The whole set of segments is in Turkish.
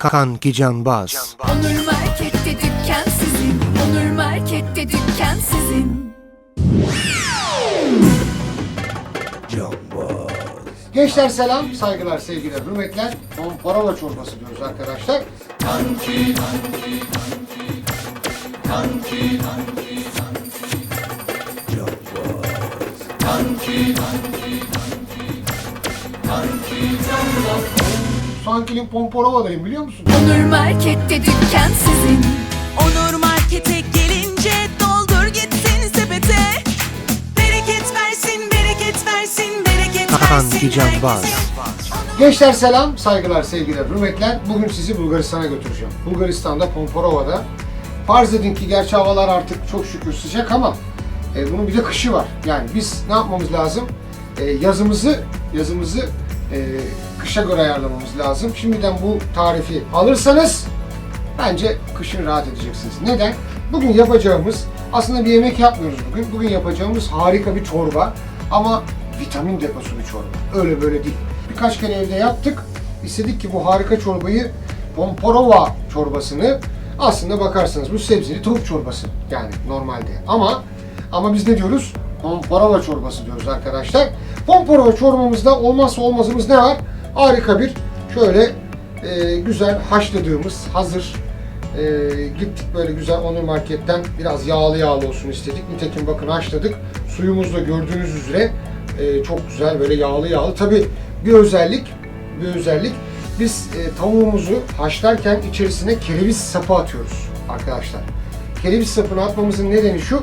Kanki Canbaz. Onur Market'te dükkan sizin. Onur Market'te dükkan sizin. Gençler selam, saygılar, sevgiler, hürmetler. Pomparova çorbası diyoruz arkadaşlar. Sankil'in Pomparova'dayım biliyor musun? Onur Market'te dükkan sizin. Onur Market'e gelince doldur gitsin sepete. Bereket versin, bereket versin, bereket Kanki versin Canbaz. herkese. Gençler selam, saygılar, sevgiler, hürmetler. Bugün sizi Bulgaristan'a götüreceğim. Bulgaristan'da Pomparova'da. Farz edin ki gerçi havalar artık çok şükür sıcak ama e, bunun bir de kışı var. Yani biz ne yapmamız lazım? E, yazımızı yazımızı e, kışa göre ayarlamamız lazım. Şimdiden bu tarifi alırsanız bence kışın rahat edeceksiniz. Neden? Bugün yapacağımız aslında bir yemek yapmıyoruz bugün. Bugün yapacağımız harika bir çorba ama vitamin deposu bir çorba. Öyle böyle değil. Birkaç kere evde yaptık. İstedik ki bu harika çorbayı Pomporova çorbasını aslında bakarsanız bu sebzeli tavuk çorbası yani normalde. Ama ama biz ne diyoruz? Pomporova çorbası diyoruz arkadaşlar. Pomporova çorbamızda olmazsa olmazımız ne var? Harika bir şöyle e, güzel haşladığımız hazır e, gittik böyle güzel Onur Market'ten biraz yağlı yağlı olsun istedik. Nitekim bakın haşladık. Suyumuz da gördüğünüz üzere e, çok güzel böyle yağlı yağlı. Tabi bir özellik bir özellik biz e, tavuğumuzu haşlarken içerisine kereviz sapı atıyoruz arkadaşlar. Kereviz sapını atmamızın nedeni şu.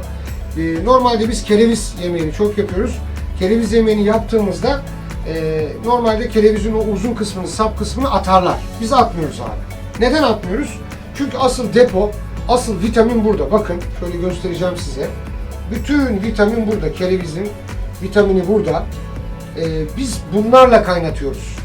e, normalde biz kereviz yemeğini çok yapıyoruz. Kereviz yemeğini yaptığımızda e, normalde kerevizin o uzun kısmını, sap kısmını atarlar. Biz atmıyoruz abi. Neden atmıyoruz? Çünkü asıl depo, asıl vitamin burada. Bakın şöyle göstereceğim size. Bütün vitamin burada. Kerevizin vitamini burada. E, biz bunlarla kaynatıyoruz.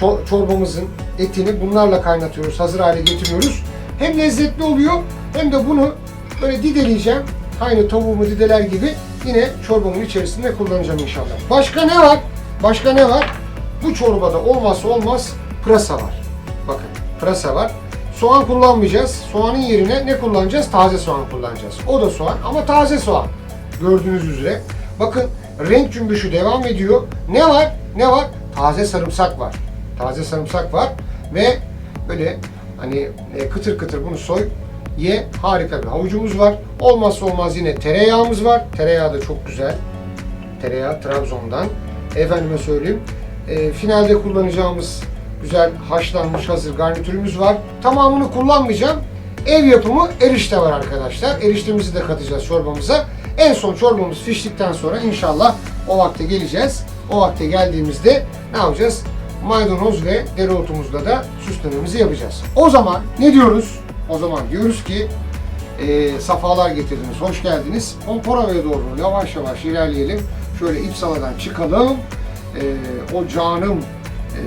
Çor- çorbamızın etini bunlarla kaynatıyoruz. Hazır hale getiriyoruz. Hem lezzetli oluyor hem de bunu böyle dideleyeceğim. Aynı tavuğumu dideler gibi yine çorbamın içerisinde kullanacağım inşallah. Başka ne var? Başka ne var? Bu çorbada olmazsa olmaz pırasa var. Bakın pırasa var. Soğan kullanmayacağız. Soğanın yerine ne kullanacağız? Taze soğan kullanacağız. O da soğan ama taze soğan. Gördüğünüz üzere. Bakın renk cümbüşü devam ediyor. Ne var? Ne var? Taze sarımsak var. Taze sarımsak var ve böyle hani e, kıtır kıtır bunu soy ye harika bir havucumuz var. Olmazsa olmaz yine tereyağımız var. Tereyağı da çok güzel. Tereyağı Trabzon'dan. Efendime söyleyeyim. e, finalde kullanacağımız güzel haşlanmış hazır garnitürümüz var. Tamamını kullanmayacağım. Ev yapımı erişte var arkadaşlar. Eriştemizi de katacağız çorbamıza. En son çorbamız piştikten sonra inşallah o vakte geleceğiz. O vakte geldiğimizde ne yapacağız? Maydanoz ve dereotumuzla da süslememizi yapacağız. O zaman ne diyoruz? O zaman diyoruz ki e, safalar getirdiniz, hoş geldiniz. Pomporova'ya doğru yavaş yavaş ilerleyelim. Şöyle İpsala'dan çıkalım. E, o canım e,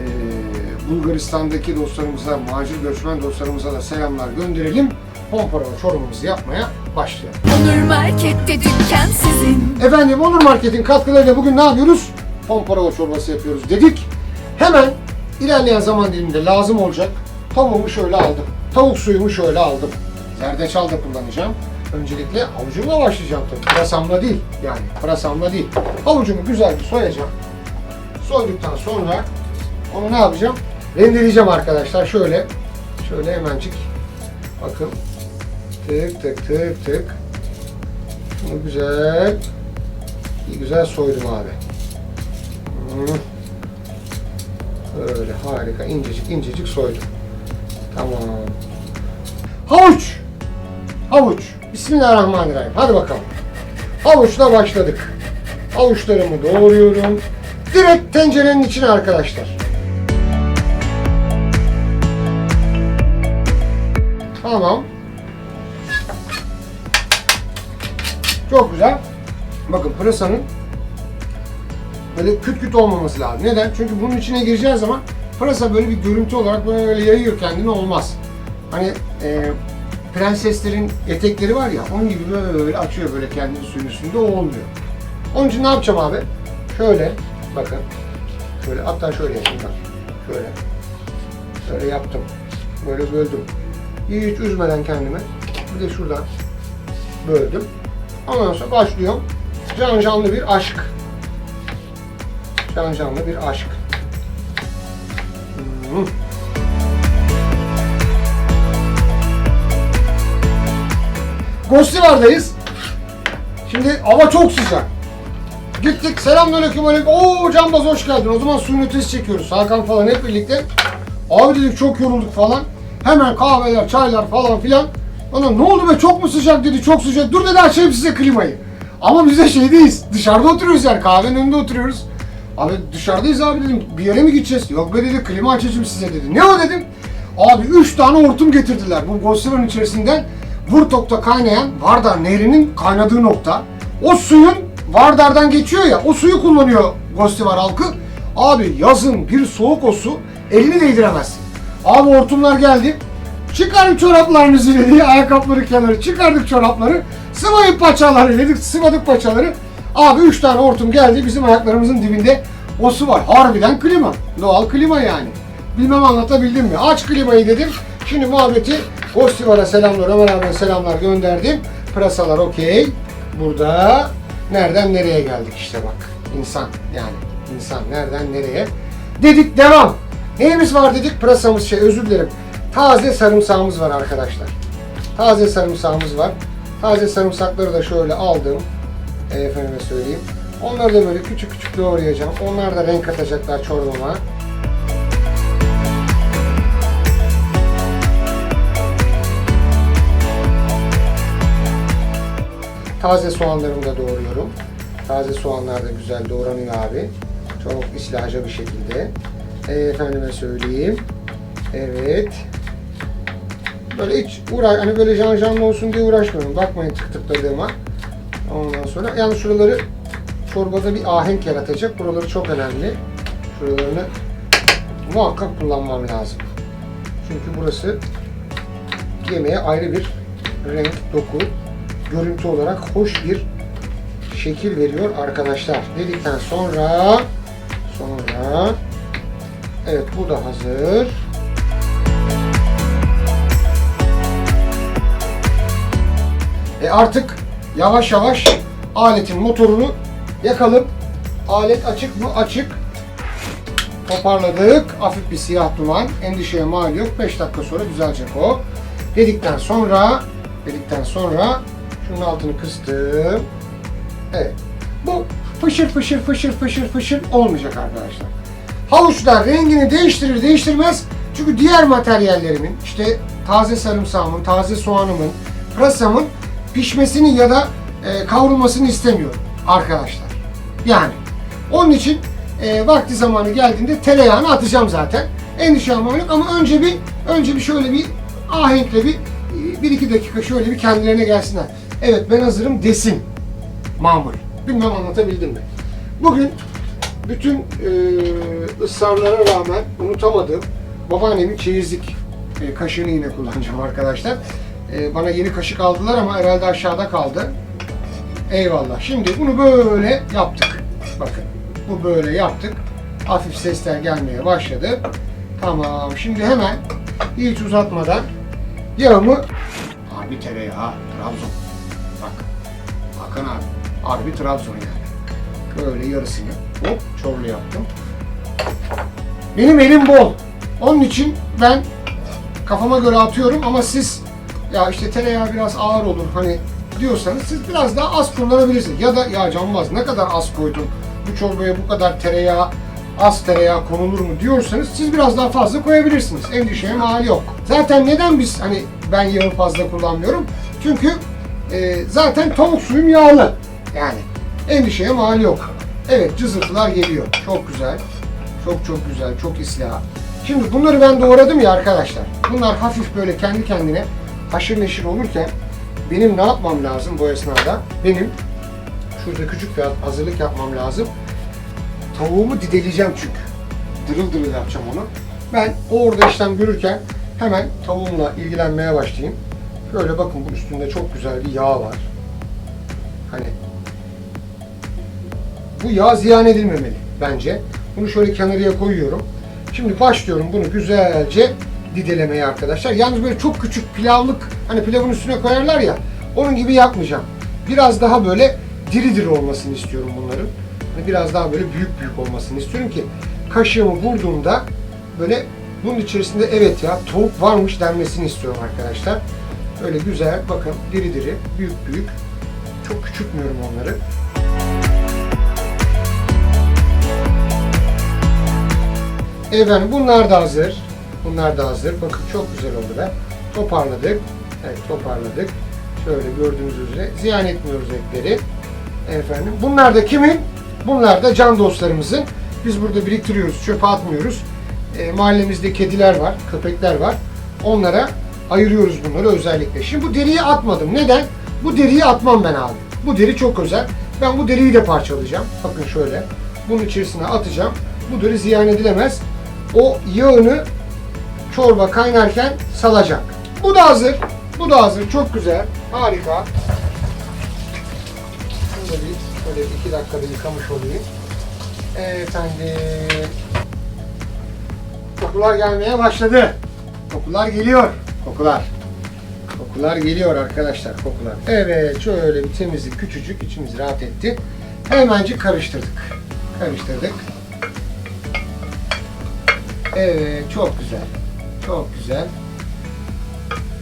Bulgaristan'daki dostlarımıza, macir göçmen dostlarımıza da selamlar gönderelim. Pomporova çorbamızı yapmaya başlayalım. Onur Market'te dükkan sizin. Efendim Onur Market'in katkılarıyla bugün ne yapıyoruz? Pomporova çorbası yapıyoruz dedik. Hemen ilerleyen zaman diliminde lazım olacak. Tavuğumu şöyle aldım. Tavuk suyumu şöyle aldım. Zerdeçal da kullanacağım. Öncelikle havucumla başlayacağım tabii. Pırasamla değil yani. Pırasamla değil. Havucumu güzel bir soyacağım. Soyduktan sonra onu ne yapacağım? Rendeleyeceğim arkadaşlar. Şöyle. Şöyle hemencik. Bakın. Tık tık tık tık. Şunu güzel İyi güzel soydum abi. Böyle harika incecik incecik soydum. Tamam. Havuç. Havuç. Bismillahirrahmanirrahim. Hadi bakalım. Havuçla başladık. Havuçlarımı doğruyorum. Direkt tencerenin içine arkadaşlar. Tamam. Çok güzel. Bakın pırasanın böyle küt küt olmaması lazım. Neden? Çünkü bunun içine gireceği zaman pırasa böyle bir görüntü olarak böyle yayıyor kendini olmaz. Hani e, prenseslerin etekleri var ya onun gibi böyle açıyor böyle kendini suyun üstünde o olmuyor. Onun için ne yapacağım abi? Şöyle bakın. Şöyle hatta şöyle yapayım bak. Şöyle. Böyle yaptım. Böyle böldüm. Hiç üzmeden kendimi. Bir de şuradan böldüm. Ondan sonra başlıyorum. Can canlı bir aşk. Can canlı bir aşk. Hmm. Gostivar'dayız. Şimdi hava çok sıcak. Gittik selamünaleyküm aleyküm. Oo Canbaz hoş geldin. O zaman suyun ötesi çekiyoruz. Hakan falan hep birlikte. Abi dedik çok yorulduk falan. Hemen kahveler, çaylar falan filan. Ona ne oldu be çok mu sıcak dedi. Çok sıcak. Dur dedi açayım size klimayı. Ama biz de şeydeyiz. Dışarıda oturuyoruz yani. Kahvenin önünde oturuyoruz. Abi dışarıdayız abi dedim. Bir yere mi gideceğiz? Yok be dedi klima açacağım size dedi. Ne o dedim. Abi 3 tane hortum getirdiler. Bu Gostivar'ın içerisinden Vurtok'ta kaynayan Vardar Nehri'nin kaynadığı nokta. O suyun Vardar'dan geçiyor ya, o suyu kullanıyor Gostivar halkı. Abi yazın bir soğuk o su, elini değdiremezsin. Abi hortumlar geldi. Çıkarın çoraplarınızı dedi, ayakkabıları kenarı. Çıkardık çorapları, sıvayıp paçaları dedik, sıvadık paçaları. Abi üç tane hortum geldi, bizim ayaklarımızın dibinde o su var. Harbiden klima, doğal klima yani. Bilmem anlatabildim mi? Aç klimayı dedim. Şimdi muhabbeti Gostivar'a selamlar, Ömer abiye selamlar gönderdim. Pırasalar okey. Burada nereden nereye geldik işte bak. İnsan yani. insan nereden nereye. Dedik devam. Neyimiz var dedik? Pırasamız şey özür dilerim. Taze sarımsağımız var arkadaşlar. Taze sarımsağımız var. Taze sarımsakları da şöyle aldım. E, efendime söyleyeyim. Onları da böyle küçük küçük doğrayacağım. Onlar da renk katacaklar çorbama. Taze soğanlarımı da doğruyorum. Taze soğanlar da güzel doğranıyor abi. Çok islahaca bir şekilde. E, efendime söyleyeyim. Evet. Böyle hiç uğraş, hani böyle jan janlı olsun diye uğraşmıyorum. Bakmayın tık tıkladığıma. Ondan sonra yani şuraları çorbada bir ahenk yaratacak. Buraları çok önemli. Şuralarını muhakkak kullanmam lazım. Çünkü burası yemeğe ayrı bir renk, doku, görüntü olarak hoş bir şekil veriyor arkadaşlar. Dedikten sonra sonra evet bu da hazır. E artık yavaş yavaş aletin motorunu yakalım. Alet açık mı? Açık. Toparladık. Hafif bir siyah duman. Endişeye mal yok. 5 dakika sonra düzelecek o. Dedikten sonra dedikten sonra şunun altını kıstım. Evet. Bu fışır fışır fışır fışır fışır olmayacak arkadaşlar. Havuçlar rengini değiştirir değiştirmez. Çünkü diğer materyallerimin işte taze sarımsağımın, taze soğanımın, pırasamın pişmesini ya da e, kavrulmasını istemiyorum arkadaşlar. Yani onun için e, vakti zamanı geldiğinde tereyağını atacağım zaten. Endişe almam yok ama önce bir önce bir şöyle bir ahenkle bir bir iki dakika şöyle bir kendilerine gelsinler. Evet ben hazırım desin mamul. Bilmem anlatabildim mi? Bugün bütün e, ısrarlara rağmen unutamadığım babaannemin çeyizlik e, kaşığını yine kullanacağım arkadaşlar. E, bana yeni kaşık aldılar ama herhalde aşağıda kaldı. Eyvallah. Şimdi bunu böyle yaptık. Bakın. Bu böyle yaptık. Hafif sesler gelmeye başladı. Tamam. Şimdi hemen hiç uzatmadan yağımı harbi tereyağı Trabzon. Bak. Hakan abi. Harbi Trabzon yani. Böyle yarısını hop çorlu yaptım. Benim elim bol. Onun için ben kafama göre atıyorum ama siz ya işte tereyağı biraz ağır olur hani diyorsanız siz biraz daha az kullanabilirsiniz. Ya da ya Canbaz ne kadar az koydun bu çorbaya bu kadar tereyağı az tereyağı konulur mu diyorsanız siz biraz daha fazla koyabilirsiniz. Endişeye mal yok. Zaten neden biz hani ben yağı fazla kullanmıyorum? Çünkü e, zaten tavuk suyum yağlı. Yani endişeye mal yok. Evet cızırtılar geliyor. Çok güzel. Çok çok güzel. Çok islah. Şimdi bunları ben doğradım ya arkadaşlar. Bunlar hafif böyle kendi kendine haşır neşir olurken benim ne yapmam lazım bu esnada? Benim şurada küçük bir hazırlık yapmam lazım. Tavuğumu dideleyeceğim çünkü. Dırıl dırıl yapacağım onu. Ben orada işlem görürken hemen tavuğumla ilgilenmeye başlayayım. Şöyle bakın bu üstünde çok güzel bir yağ var. Hani bu yağ ziyan edilmemeli bence. Bunu şöyle kenarıya koyuyorum. Şimdi başlıyorum bunu güzelce didelemeye arkadaşlar. Yalnız böyle çok küçük pilavlık hani pilavın üstüne koyarlar ya onun gibi yapmayacağım. Biraz daha böyle diri diri olmasını istiyorum bunların. Hani biraz daha böyle büyük büyük olmasını istiyorum ki kaşığımı vurduğumda böyle bunun içerisinde evet ya tavuk varmış denmesini istiyorum arkadaşlar. Böyle güzel bakın diri diri büyük büyük çok küçültmüyorum onları. Efendim bunlar da hazır. Bunlar da hazır. Bakın çok güzel oldu be. Toparladık. Evet toparladık. Şöyle gördüğünüz üzere ziyan etmiyoruz etleri. Efendim bunlar da kimin? Bunlar da can dostlarımızın. Biz burada biriktiriyoruz, çöpe atmıyoruz. E, mahallemizde kediler var, köpekler var. Onlara ayırıyoruz bunları özellikle. Şimdi bu deriyi atmadım. Neden? Bu deriyi atmam ben abi. Bu deri çok özel. Ben bu deriyi de parçalayacağım. Bakın şöyle. Bunun içerisine atacağım. Bu deri ziyan edilemez. O yağını çorba kaynarken salacak. Bu da hazır. Bu da hazır. Çok güzel. Harika. Şunu da bir şöyle iki dakikada yıkamış olayım. Efendim. Kokular gelmeye başladı. Kokular geliyor. Kokular. Kokular geliyor arkadaşlar kokular. Evet şöyle bir temizlik küçücük içimiz rahat etti. Hemencik karıştırdık. Karıştırdık. Evet çok güzel. Çok güzel.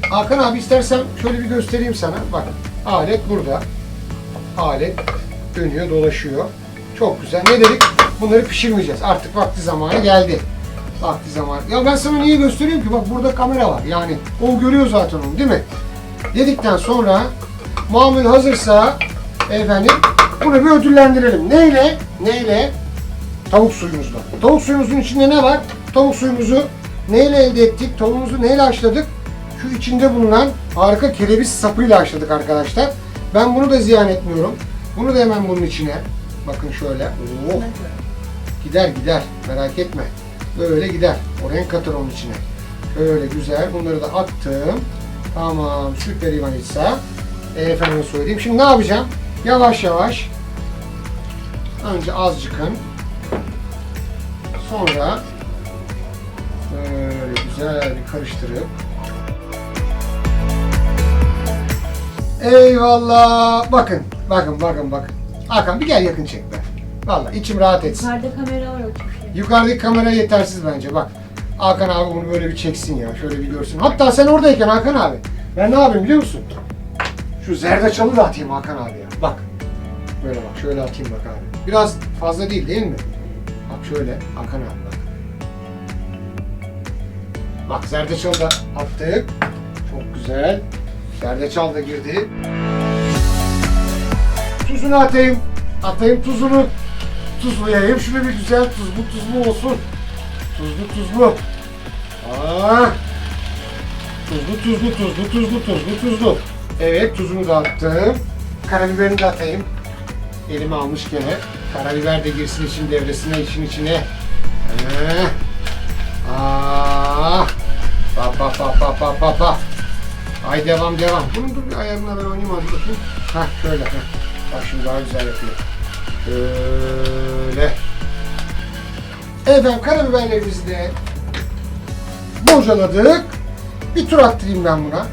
Hakan abi istersen şöyle bir göstereyim sana. Bak alet burada. Alet dönüyor dolaşıyor. Çok güzel. Ne dedik? Bunları pişirmeyeceğiz. Artık vakti zamanı geldi. Vakti zamanı. Ya ben sana niye göstereyim ki? Bak burada kamera var. Yani o görüyor zaten onu değil mi? Dedikten sonra mamul hazırsa efendim bunu bir ödüllendirelim. Neyle? Neyle? Tavuk suyumuzla. Tavuk suyumuzun içinde ne var? Tavuk suyumuzu neyle elde ettik? Tavuğumuzu neyle haşladık? Şu içinde bulunan harika kereviz sapıyla haşladık arkadaşlar. Ben bunu da ziyan etmiyorum. Bunu da hemen bunun içine. Bakın şöyle. Oh. Gider gider. Merak etme. Böyle gider. O renk katır onun içine. Böyle güzel. Bunları da attım. Tamam. Süper İvanitsa. E, efendim söyleyeyim. Şimdi ne yapacağım? Yavaş yavaş. Önce azıcıkın. Sonra böyle güzel karıştırıp Eyvallah. Bakın, bakın, bakın, bakın. Hakan bir gel yakın çek be. Vallahi içim rahat etsin. Yukarıda kamera var o çünkü. Yukarıdaki kamera yetersiz bence bak. Hakan abi bunu böyle bir çeksin ya. Şöyle bir görsün. Hatta sen oradayken Hakan abi. Ben ne yapayım biliyor musun? Şu zerdeçalı da atayım Hakan abi ya. Bak. Böyle bak. Şöyle atayım bak abi. Biraz fazla değil değil mi? Bak şöyle. Hakan abi bak. Zerdeçalı da attık. Çok güzel. Zerdeçal da girdi. Tuzunu atayım. Atayım tuzunu. Tuzlayayım. Şunu bir güzel tuz. Bu tuzlu olsun. Tuzlu tuzlu. Aa. Tuzlu tuzlu tuzlu tuzlu tuzlu tuzlu. Evet tuzunu da attım. Karabiberini de atayım. Elime almış gene. Karabiber de girsin için devresine için içine. Ee. Bak bak bak bak bak bak. Ay devam devam. Bunun dur bir ayarına ben oynayayım hadi bakayım. Hah şöyle. Heh. Bak şimdi daha güzel yapıyor. Böyle. Efendim karabiberlerimizi de bocaladık. Bir tur attırayım ben buna.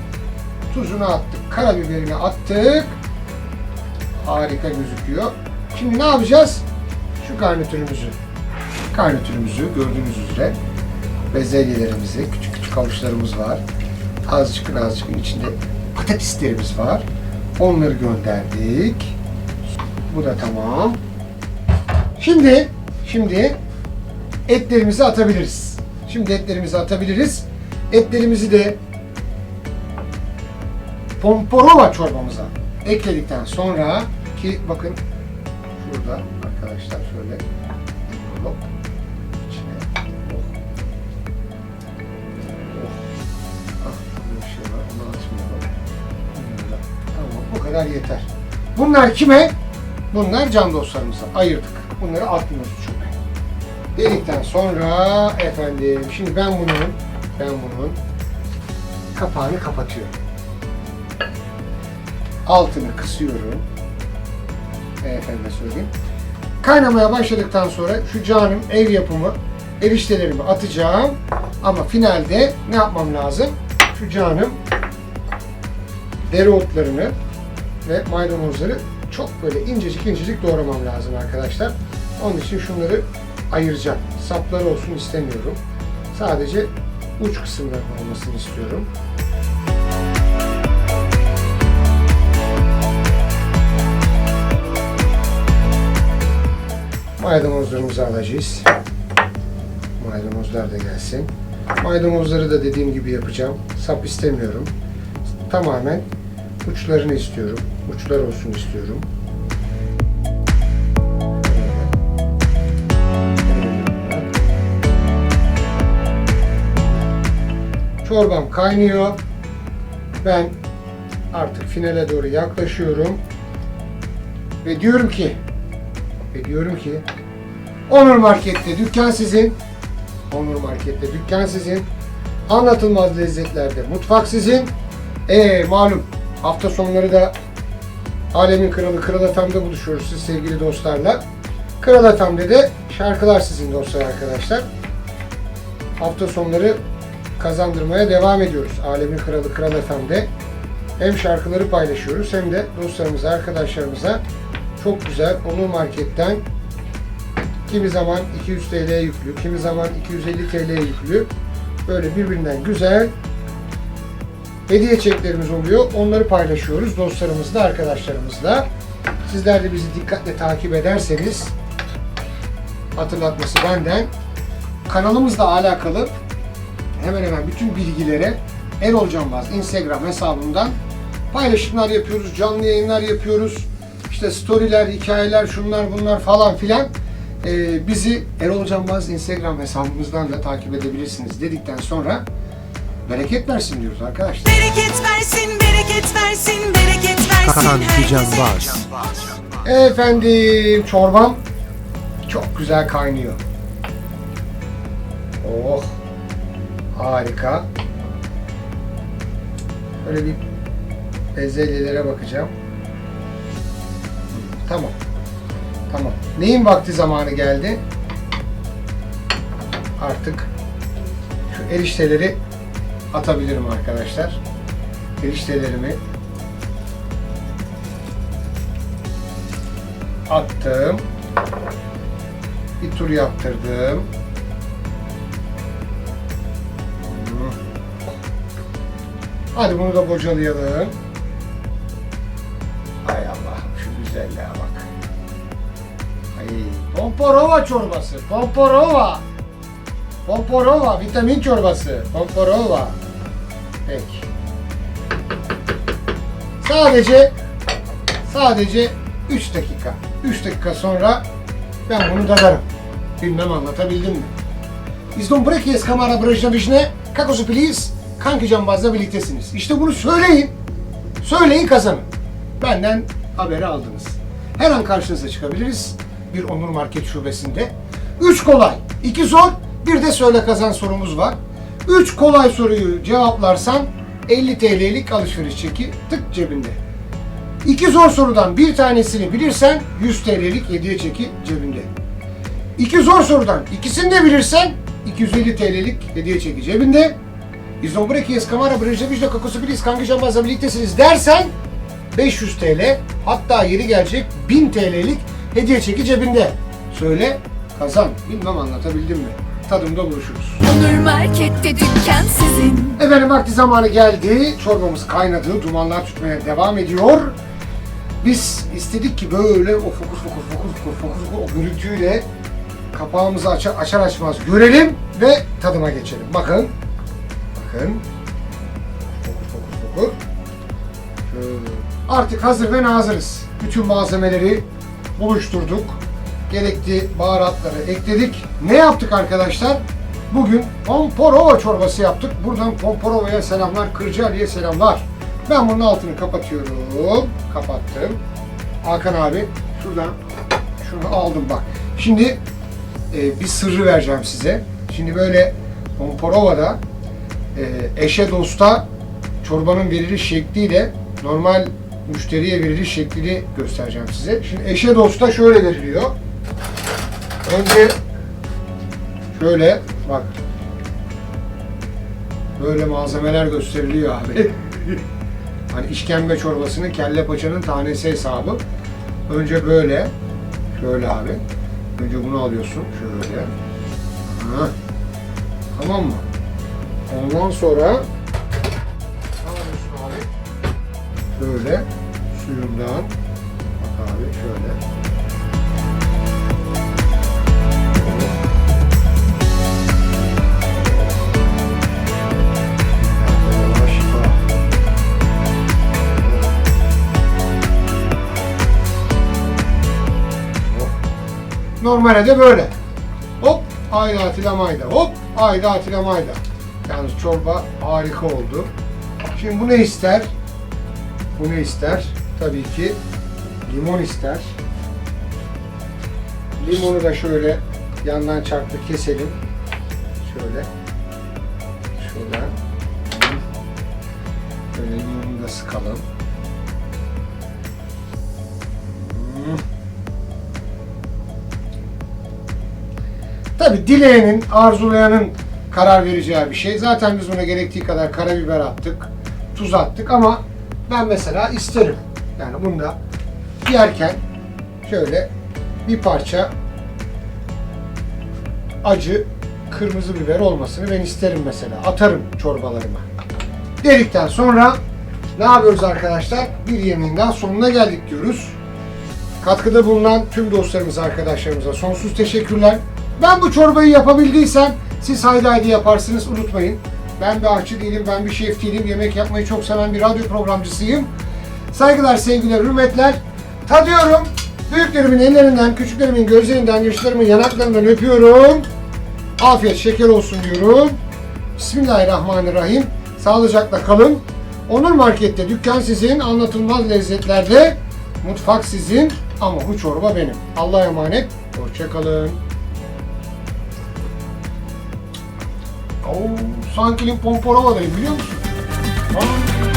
Tuzunu attık, karabiberini attık. Harika gözüküyor. Şimdi ne yapacağız? Şu garnitürümüzü, garnitürümüzü gördüğünüz üzere bezelyelerimizi, küçük küçük havuçlarımız var. Azıcık azıcık içinde patateslerimiz var. Onları gönderdik. Bu da tamam. Şimdi, şimdi etlerimizi atabiliriz. Şimdi etlerimizi atabiliriz. Etlerimizi de pomporova çorbamıza ekledikten sonra ki bakın şurada arkadaşlar şöyle kadar yeter bunlar kime? bunlar can dostlarımıza ayırdık bunları atmıyoruz çöpe dedikten sonra efendim şimdi ben bunun ben bunun kapağını kapatıyorum altını kısıyorum. Efendime söyleyeyim. Kaynamaya başladıktan sonra şu canım ev yapımı eriştelerimi atacağım. Ama finalde ne yapmam lazım? Şu canım dereotlarını ve maydanozları çok böyle incecik incecik doğramam lazım arkadaşlar. Onun için şunları ayıracağım. Sapları olsun istemiyorum. Sadece uç kısımların olmasını istiyorum. Maydanozlarımızı alacağız. Maydanozlar da gelsin. Maydanozları da dediğim gibi yapacağım. Sap istemiyorum. Tamamen uçlarını istiyorum. Uçlar olsun istiyorum. Çorbam kaynıyor. Ben artık finale doğru yaklaşıyorum. Ve diyorum ki ve diyorum ki Onur Market'te dükkan sizin. Onur Market'te dükkan sizin. Anlatılmaz lezzetlerde mutfak sizin. Ee malum hafta sonları da Alemin Kralı Kral FM'de buluşuyoruz siz sevgili dostlarla. Kral FM'de de şarkılar sizin dostlar arkadaşlar. Hafta sonları kazandırmaya devam ediyoruz. Alemin Kralı Kral FM'de. Hem şarkıları paylaşıyoruz hem de dostlarımıza, arkadaşlarımıza çok güzel Onur Market'ten kimi zaman 200 TL yüklü, kimi zaman 250 TL yüklü böyle birbirinden güzel hediye çeklerimiz oluyor. Onları paylaşıyoruz dostlarımızla, arkadaşlarımızla. Sizler de bizi dikkatle takip ederseniz hatırlatması benden. Kanalımızla alakalı hemen hemen bütün bilgilere Erol Canbaz Instagram hesabından paylaşımlar yapıyoruz, canlı yayınlar yapıyoruz. İşte storyler, hikayeler, şunlar bunlar falan filan. Ee, bizi Erol Canbaz Instagram hesabımızdan da takip edebilirsiniz dedikten sonra bereket versin diyoruz arkadaşlar. Bereket versin, bereket versin, bereket versin herkese. Canbaz. Efendim çorbam çok güzel kaynıyor. Oh harika. Böyle bir bezelyelere bakacağım. Tamam. Tamam. Neyin vakti zamanı geldi? Artık şu erişteleri atabilirim arkadaşlar. Eriştelerimi attım. Bir tur yaptırdım. Hadi bunu da bocalayalım. Hay Allah'ım şu güzelliğe bak. Ay, Pomporova çorbası. Pomporova. Pomporova vitamin çorbası. Pomporova. Peki. Sadece sadece 3 dakika. 3 dakika sonra ben bunu dadarım. Bilmem anlatabildim mi? İzdombreki Eskamara Brejnevişne Kakosu Please Kanki Cambaz'la birliktesiniz. İşte bunu söyleyin. Söyleyin kazanın. Benden haberi aldınız. Her an karşınıza çıkabiliriz. Bir Onur Market şubesinde. 3 kolay, 2 zor, bir de söyle kazan sorumuz var. 3 kolay soruyu cevaplarsan 50 TL'lik alışveriş çeki tık cebinde. İki zor sorudan bir tanesini bilirsen 100 TL'lik hediye çeki cebinde. İki zor sorudan ikisini de bilirsen 250 TL'lik hediye çeki cebinde. İzombreki Eskamara Brejnevij'le Kokosu Bilis Kanki Cambaz'la birliktesiniz dersen 500 TL hatta yeri gelecek 1000 TL'lik hediye çeki cebinde. Söyle kazan. Bilmem anlatabildim mi? Tadımda buluşuruz. Onur Market'te dükkan sizin Efendim vakti zamanı geldi. Çorbamız kaynadı. Dumanlar tutmaya devam ediyor. Biz istedik ki böyle o fokur fokur fokur fokur fokur fokur o gürültüyle kapağımızı açar, açar açmaz görelim ve tadıma geçelim. Bakın. Bakın. Fokur fokur fokur. Şöyle. Artık hazır ve nazırız. Bütün malzemeleri buluşturduk. Gerekli baharatları ekledik. Ne yaptık arkadaşlar? Bugün Pomporova çorbası yaptık. Buradan Pomporova'ya selamlar, Kırcaali'ye selamlar. Ben bunun altını kapatıyorum. Kapattım. Hakan abi şuradan şunu aldım bak. Şimdi e, bir sırrı vereceğim size. Şimdi böyle Pomporova'da e, eşe dosta çorbanın veriliş şekliyle normal müşteriye veriliş şeklini göstereceğim size. Şimdi eşe dosta şöyle veriliyor. Önce Şöyle bak. Böyle malzemeler gösteriliyor abi. hani işkembe çorbasının kelle paçanın tanesi hesabı. Önce böyle. Şöyle abi. Önce bunu alıyorsun. Şöyle. Ha. Tamam mı? Ondan sonra alıyorsun abi? Şöyle suyundan. Bak abi şöyle. Normale de böyle. Hop ayda atila mayda. Hop ayda atila mayda. Yalnız çorba harika oldu. Şimdi bu ne ister? Bu ne ister? Tabii ki limon ister. Limonu da şöyle yandan çarptı keselim. Şöyle. Şuradan. Şöyle limonunu da sıkalım. Tabi dileyenin, arzulayanın karar vereceği bir şey. Zaten biz buna gerektiği kadar karabiber attık, tuz attık ama ben mesela isterim. Yani bunda yerken şöyle bir parça acı kırmızı biber olmasını ben isterim mesela. Atarım çorbalarıma. Dedikten sonra ne yapıyoruz arkadaşlar? Bir yemeğin daha sonuna geldik diyoruz. Katkıda bulunan tüm dostlarımıza, arkadaşlarımıza sonsuz teşekkürler. Ben bu çorbayı yapabildiysem siz haydi haydi yaparsınız unutmayın. Ben bir aşçı değilim, ben bir şef değilim. Yemek yapmayı çok seven bir radyo programcısıyım. Saygılar, sevgiler, hürmetler. Tadıyorum. Büyüklerimin ellerinden, küçüklerimin gözlerinden, yaşlarımın yanaklarından öpüyorum. Afiyet şeker olsun diyorum. Bismillahirrahmanirrahim. Sağlıcakla kalın. Onur Market'te dükkan sizin, anlatılmaz lezzetlerde mutfak sizin ama bu çorba benim. Allah'a emanet. Hoşçakalın. Oo, sanki Limpoporova'dayım biliyor musun? Aa.